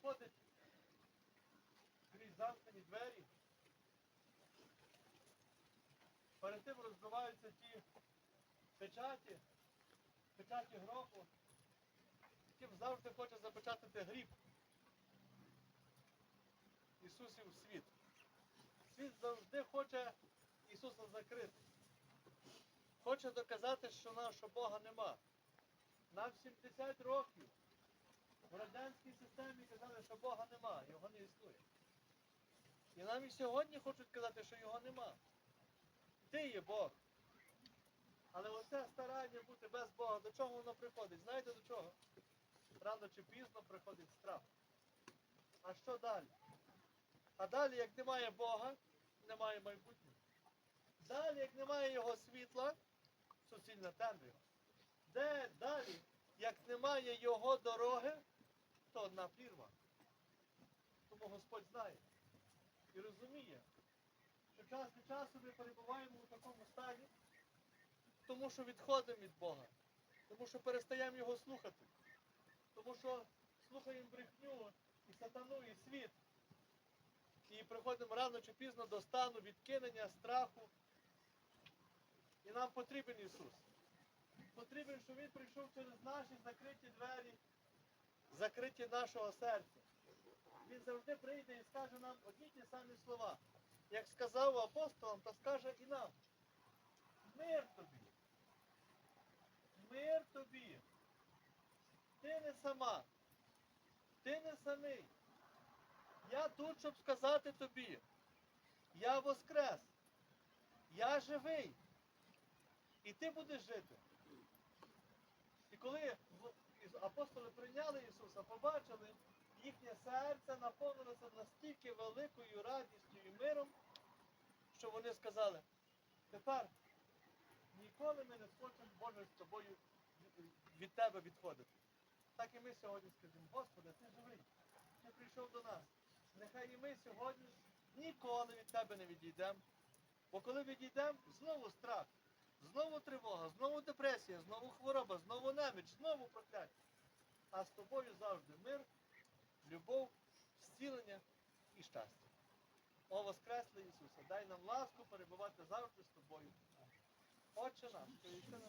приходить крізь замкнені двері, перед тим розбиваються ті печаті, печаті гроху, яким завжди хоче запечатати гріб Ісусів світ. Світ завжди хоче Ісуса закрити. Хоче доказати, що нашого Бога нема. Нам 70 років радянській системі казали, що Бога нема, його не існує. І нам і сьогодні хочуть казати, що його нема. Ти є Бог. Але оце старання бути без Бога, до чого воно приходить? Знаєте до чого? Рано чи пізно приходить страх. А що далі? А далі, як немає Бога, немає майбутнього. Далі, як немає Його світла, суцільна темрява. Де далі, як немає Його дороги, то одна прірва. Тому Господь знає і розуміє, що час від часу ми перебуваємо у такому стані, тому що відходимо від Бога, тому що перестаємо Його слухати, тому що слухаємо брехню і сатану, і світ. І приходимо рано чи пізно до стану відкинення, страху. І нам потрібен Ісус. Потрібен, щоб Він прийшов через наші закриті двері, закриті нашого серця. Він завжди прийде і скаже нам одні ті самі слова. Як сказав апостолам, то скаже і нам. Мир тобі. Мир тобі. Ти не сама. Ти не самий. Я тут, щоб сказати тобі. Я воскрес. Я живий. І ти будеш жити. І коли апостоли прийняли Ісуса, побачили, їхнє серце наповнилося настільки великою радістю і миром, що вони сказали, тепер ніколи ми не схочемо Боже з тобою від тебе відходити. Так і ми сьогодні скажемо, Господи, ти живий, ти прийшов до нас. Нехай і ми сьогодні ніколи від тебе не відійдемо. Бо коли відійдемо, знову страх, знову тривога, знову депресія, знову хвороба, знову неміч, знову прокляття. А з тобою завжди мир, любов, зцілення і щастя. О Воскреслий Ісусе, дай нам ласку перебувати завжди з тобою. Отче наш, що на